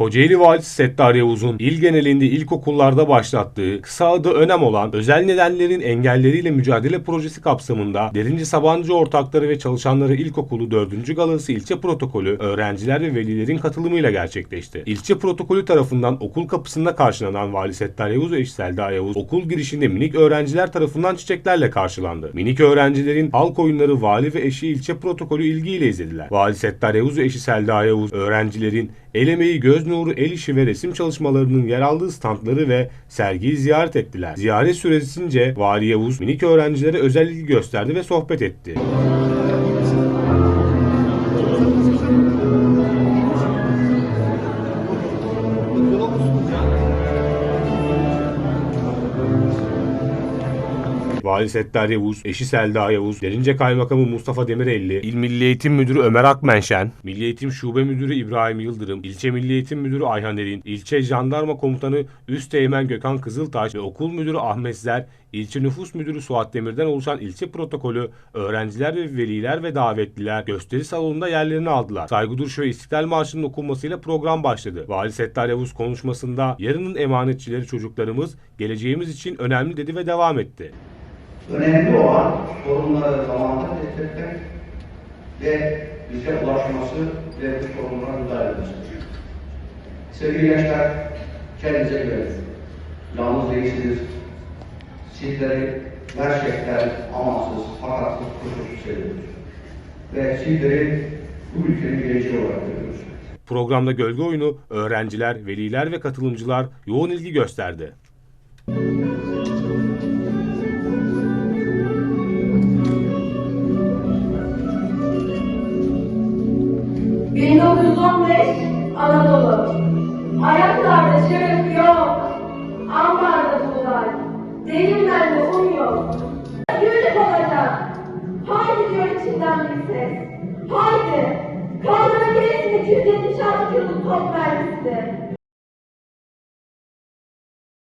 Kocaeli Valisi Settar Yavuz'un il genelinde ilkokullarda başlattığı kısa adı önem olan özel nedenlerin engelleriyle mücadele projesi kapsamında Derinci Sabancı ortakları ve çalışanları ilkokulu 4. galası ilçe protokolü öğrenciler ve velilerin katılımıyla gerçekleşti. İlçe protokolü tarafından okul kapısında karşılanan Vali Settar Yavuz ve eşi Selda Yavuz okul girişinde minik öğrenciler tarafından çiçeklerle karşılandı. Minik öğrencilerin halk oyunları vali ve eşi ilçe protokolü ilgiyle izlediler. Vali Settar Yavuz ve eşi Selda Yavuz öğrencilerin el emeği, göz nuru, el işi ve resim çalışmalarının yer aldığı standları ve sergiyi ziyaret ettiler. Ziyaret süresince Vali Yavuz minik öğrencilere özel ilgi gösterdi ve sohbet etti. Vali Settar Yavuz, eşi Selda Yavuz, Derince Kaymakamı Mustafa Demirelli, İl Milli Eğitim Müdürü Ömer Akmenşen, Milli Eğitim Şube Müdürü İbrahim Yıldırım, İlçe Milli Eğitim Müdürü Ayhan Erin, İlçe Jandarma Komutanı Üsteğmen Gökhan Kızıltaş ve Okul Müdürü Ahmet Zer, İlçe Nüfus Müdürü Suat Demir'den oluşan ilçe protokolü, öğrenciler ve veliler ve davetliler gösteri salonunda yerlerini aldılar. Saygı duruşu ve İstiklal Marşı'nın okunmasıyla program başladı. Vali Settar Yavuz konuşmasında yarının emanetçileri çocuklarımız geleceğimiz için önemli dedi ve devam etti. Önemli olan sorunları zamanında tespit ve bize ulaşması ve bu sorunlara müdahale etmesidir. Sevgili gençler, kendinize güvenin. Yalnız değilsiniz. Sizleri gerçekten amansız, fakat kusursuz seviyoruz. Ve sizleri bu ülkenin geleceği olarak görüyoruz. Programda gölge oyunu öğrenciler, veliler ve katılımcılar yoğun ilgi gösterdi. 1915 Anadolu. Ayaklarda şeref yok. Ambarda buğday. Değirmende un yok. Gülük olacak. Haydi diyor içinden bir ses. Haydi. Kaldıra gelsin 276 kiloluk top mermisi.